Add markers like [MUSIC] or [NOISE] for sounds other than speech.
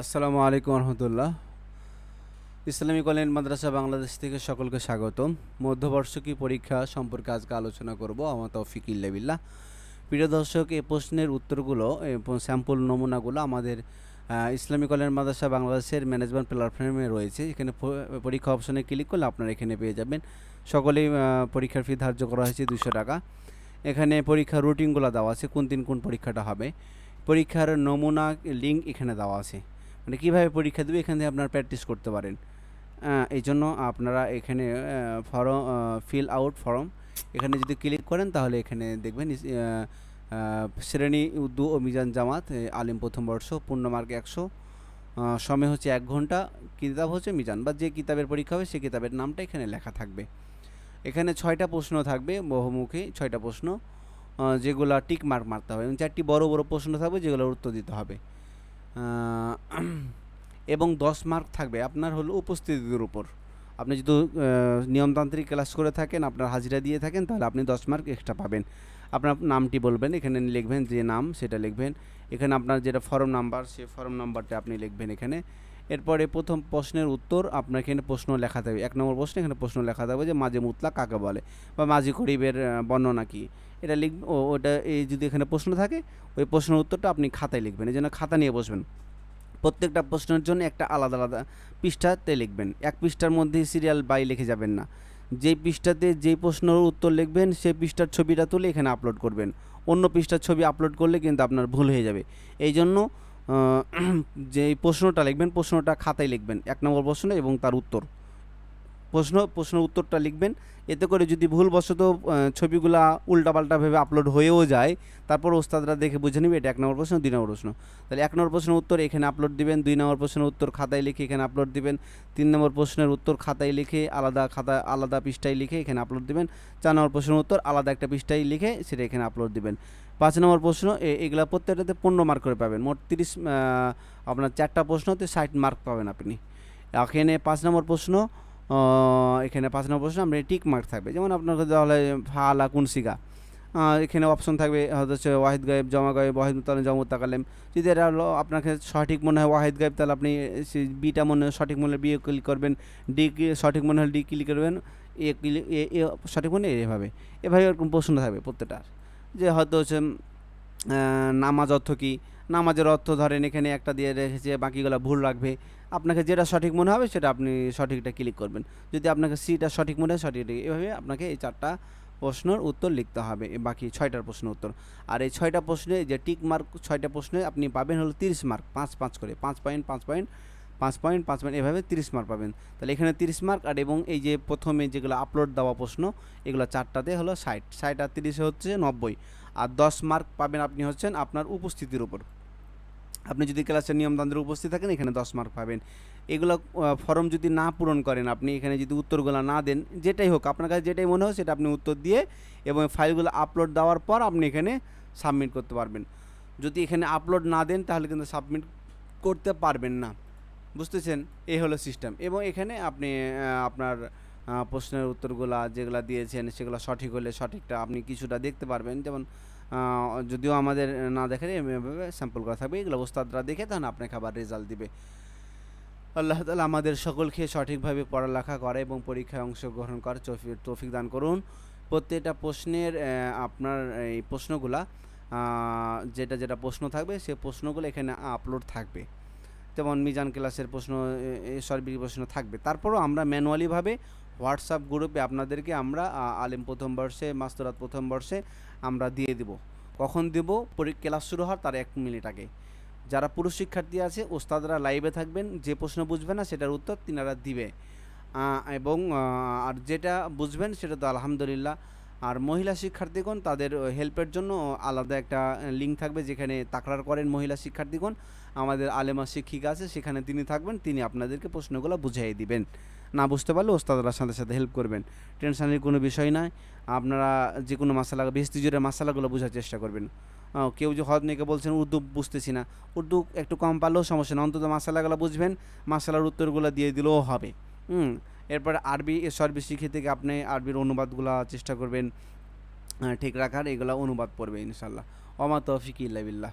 আসসালামু আলাইকুম রহমতুল্লাহ। ইসলামী কল্যাণ মাদ্রাসা বাংলাদেশ থেকে সকলকে স্বাগতম। মধ্যবর্ষকী পরীক্ষা সম্পর্কে আজকে আলোচনা করব, আমার তৌফিক ইল্লাবিল্লাহ প্রিয় দর্শক, এই প্রশ্নের উত্তরগুলো স্যাম্পল নমুনাগুলো আমাদের ইসলামী কল্যাণ মাদ্রাসা বাংলাদেশের ম্যানেজমেন্ট প্ল্যাটফর্মে রয়েছে। এখানে পরীক্ষা অপশনে ক্লিক করলে আপনারা এখানে পেয়ে যাবেন। সকলেই পরীক্ষার ফি ধার্য করা হয়েছে দুশো টাকা। এখানে পরীক্ষার রুটিনগুলো দেওয়া আছে, কোন দিন কোন পরীক্ষাটা হবে। পরীক্ষার নমুনা, লিঙ্ক এখানে দেওয়া আছে। মানে কীভাবে পরীক্ষা দেবে, এখান থেকে আপনারা প্র্যাকটিস করতে পারেন। এই জন্য আপনারা এখানে ফর্ম ফিল আউট ফর্ম এখানে যদি ক্লিক করেন তাহলে এখানে দেখবেন শ্রেণি, উর্দু ও মিজান জামাত আলিম প্রথম বর্ষ পূর্ণমার্গ একশো সময় হচ্ছে এক ঘণ্টা, কিতাব হচ্ছে মিজান, বা যে কিতাবের পরীক্ষা হবে সেই কিতাবের নামটা এখানে লেখা থাকবে। এখানে ছয়টা প্রশ্ন থাকবে, বহুমুখী ছয়টা প্রশ্ন যেগুলো টিক মার্ক মারতে হবে, এবং চারটি বড় বড় প্রশ্ন থাকবে যেগুলোর উত্তর দিতে হবে। এবং দশ মার্ক থাকবে। আপনার হলো উপস্থিতির উপর। আপনি যদি নিয়মতান্ত্রিক ক্লাস করে থাকেন আপনার হাজিরা দিয়ে থাকেন তাহলে আপনি দশ মার্ক এক্সট্রা পাবেন। আপনার নামটি বলবেন এখানে লিখবেন যে নাম সেটা লিখবেন। এখানে আপনার যেটা ফর্ম নাম্বার সেই ফর্ম নাম্বারটা আপনি লিখবেন এখানে। এরপরে প্রথম প্রশ্নের উত্তর আপনার এখানে প্রশ্ন লেখা থাকবে। এক নম্বর প্রশ্নে এখানে প্রশ্ন লেখা থাকবে যে মাঝে মুতলা কাকে বলে? বা মাঝি করিবের আহ, বর্ণনা কী? এটা লিখ, ও, ওটা এই যদি এখানে প্রশ্ন থাকে, ওই প্রশ্নের উত্তরটা আপনি খাতায় লিখবেন। এই জন্য খাতা নিয়ে বসবেন। প্রত্যেকটা প্রশ্নের জন্য একটা আলাদা আলাদা পৃষ্ঠাতে লিখবেন। এক পৃষ্ঠার মধ্যে সিরিয়াল বাই লিখে যাবেন না। যেই পৃষ্ঠাতে যেই প্রশ্নের উত্তর লিখবেন সেই পৃষ্ঠার ছবিটা তুলে এখানে আপলোড করবেন। অন্য পৃষ্ঠার ছবি আপলোড করলে কিন্তু আপনার ভুল হয়ে যাবে। এই জন্য [CLEARS THROAT] যেই প্রশ্নটা লিখবেন, প্রশ্নটা খাতায় লিখবেন। এক নম্বর প্রশ্ন এবং তার উত্তর। প্রশ্ন প্রশ্ন উত্তরটা লিখবেন। এতে করে যদি ভুলবশত ছবিগুলা উল্টাপাল্টা ভেবে আপলোড হয়েও যায়, তারপর ওস্তাদরা দেখে বুঝে নেবে এটা এক নম্বর প্রশ্ন, দুই নম্বর প্রশ্ন। তাহলে এক নম্বর প্রশ্নের উত্তর এখানে আপলোড দিবেন, দুই নম্বর প্রশ্নের উত্তর খাতায় লিখে এখানে আপলোড দিবেন, তিন নম্বর প্রশ্নের উত্তর খাতায় লিখে আলাদা খাতা, আলাদা পৃষ্ঠায় লিখে এখানে আপলোড দিবেন, চার নম্বর প্রশ্নের উত্তর আলাদা একটা পৃষ্ঠায় লিখে সেটা এখানে আপলোড দিবেন। পাঁচ নম্বর প্রশ্ন এগুলা প্রত্যেকটাতে পনেরো মার্ক করে পাবেন, মোট তিরিশ আপনার চারটা প্রশ্নতে ষাট মার্ক পাবেন আপনি। এখানে পাঁচ নম্বর প্রশ্ন এখানে পাঁচ নম্বর প্রশ্ন আপনার টিক মার্ক থাকবে। যেমন আপনার দেওয়া হলে ফালা কুনসিকা। আহ, এখানে অপশন থাকবে হচ্ছে ওয়াহিদ গায়েব জমা গায়েব ওয়াহিদ মুতালে জমা তাকালেম যদি এটা হলো আপনাকে সঠিক মনে হয় ওয়াহিদ গায়েব তাহলে আপনি বিটা মনে হয় সঠিক মনে বি ক্লিক করবেন। ডি সঠিক মনে হলে ডি ক্লিক করবেন। এ ক্লিক এ এ সঠিক মনে হয় এভাবে। এভাবে এরকম প্রশ্ন থাকবে প্রত্যেকটার। যে হয়তো হচ্ছে নামাজ অর্থ কী? নামাজের অর্থ ধরেন এখানে একটা দিয়ে রেখেছে বাকিগুলো ভুল রাখবে। আপনাকে যেটা সঠিক মনে হবে সেটা আপনি সঠিকটা ক্লিক করবেন। যদি আপনাকে সিটা সঠিক মনে হয় সঠিক এভাবে আপনাকে এই চারটা প্রশ্নের উত্তর লিখতে হবে। বাকি ছয়টার প্রশ্নের উত্তর। আর এই ছয়টা প্রশ্নে যে টিক মার্ক ছয়টা প্রশ্নে আপনি পাবেন হলো তিরিশ মার্ক পাঁচ পাঁচ করে। পাঁচ পয়েন্ট পাঁচ পয়েন্ট পাঁচ পয়েন্ট পাঁচ পয়েন্ট এভাবে তিরিশ মার্ক পাবেন। তাহলে এখানে তিরিশ মার্ক আর এবং এই যে প্রথমে যেগুলো আপলোড দেওয়া প্রশ্ন, এগুলো চারটাতে হলো ষাট। ষাট আর তিরিশে হচ্ছে নব্বই। আর দশ মার্ক পাবেন আপনি হচ্ছেন আপনার উপস্থিতির উপর। আপনি যদি ক্লাসের নিয়মতান্ত্রিক উপস্থিত থাকেন, এখানে দশ মার্ক পাবেন। এগুলো ফর্ম যদি না পূরণ করেন আপনি, এখানে যদি উত্তরগুলো না দেন, যেটাই হোক, আপনার কাছে যেটাই মনে হয় সেটা আপনি উত্তর দিয়ে এবং ফাইলগুলো আপলোড দেওয়ার পর আপনি এখানে সাবমিট করতে পারবেন। যদি এখানে আপলোড না দেন, তাহলে কিন্তু সাবমিট করতে পারবেন না। বুঝতেছেন? এই হলো সিস্টেম এবং এখানে আপনি আপনার প্রশ্নের উত্তরগুলা যেগুলো দিয়েছেন, সেগুলো সঠিক হলে সঠিকটা আপনি কিছুটা দেখতে পারবেন। যেমন যদিও আমাদের না দেখে স্যাম্পল করা থাকবে, এগুলো ওস্তাদরা দেখে তখন আপনাকে আবার রেজাল্ট দিবে। আল্লাহ তালা আমাদের সকলকে সঠিকভাবে পড়ালেখা করে এবং পরীক্ষায় অংশগ্রহণ করার তৌফি- তৌফিক দান করুন। প্রত্যেকটা প্রশ্নের আপনার এই প্রশ্নগুলা যেটা যেটা প্রশ্ন থাকবে, সে প্রশ্নগুলো এখানে আপলোড থাকবে। যেমন মিজান ক্লাসের প্রশ্ন সরবি প্রশ্ন থাকবে। তারপরও আমরা ম্যানুয়ালিভাবে হোয়াটসঅ্যাপ গ্রুপে আপনাদেরকে আমরা আলিম প্রথম বর্ষে, মাস্তরাত প্রথম বর্ষে আমরা দিয়ে দিব। কখন দেব? ক্লাস শুরু হওয়ার তার এক মিনিট আগে। যারা পুরুষ শিক্ষার্থী আছে, ওস্তাদরা লাইভে থাকবেন, যে প্রশ্ন বুঝবে না সেটার উত্তর তিনারা দিবে। এবং আর যেটা বুঝবেন সেটা তো আলহামদুলিল্লাহ। আর মহিলা শিক্ষার্থীগণ, তাদের হেল্পের জন্য আলাদা একটা লিঙ্ক থাকবে যেখানে তাকরার করেন মহিলা শিক্ষার্থীগণ। আমাদের আলেমা শিক্ষিকা আছে, সেখানে তিনি থাকবেন, তিনি আপনাদেরকে প্রশ্নগুলো বুঝিয়ে দিবেন। না বুঝতে পারলে ওস্তাদরা সাথে সাথে হেল্প করবেন। টেনশনের কোনো বিষয় নাই। আপনারা যে কোনো মশালা বেস্তি জোরে মশালাগুলো বোঝার চেষ্টা করবেন। কেউ যে হদ নেকে বলছেন, উর্দু বুঝতেছি না। উর্দু একটু কম পারলেও সমস্যা না অন্তত মশালাগুলো বুঝবেন, মশালার উত্তরগুলো দিয়ে দিলেও হবে। হুম, এরপর আরবি সরবি শিখে থেকে আপনি আরবির অনুবাদগুলো চেষ্টা করবেন। ঠিক রাখার এগুলো অনুবাদ পড়বে ইনশাল্লাহ অমা তৌফিক ইল্লা বিল্লাহ।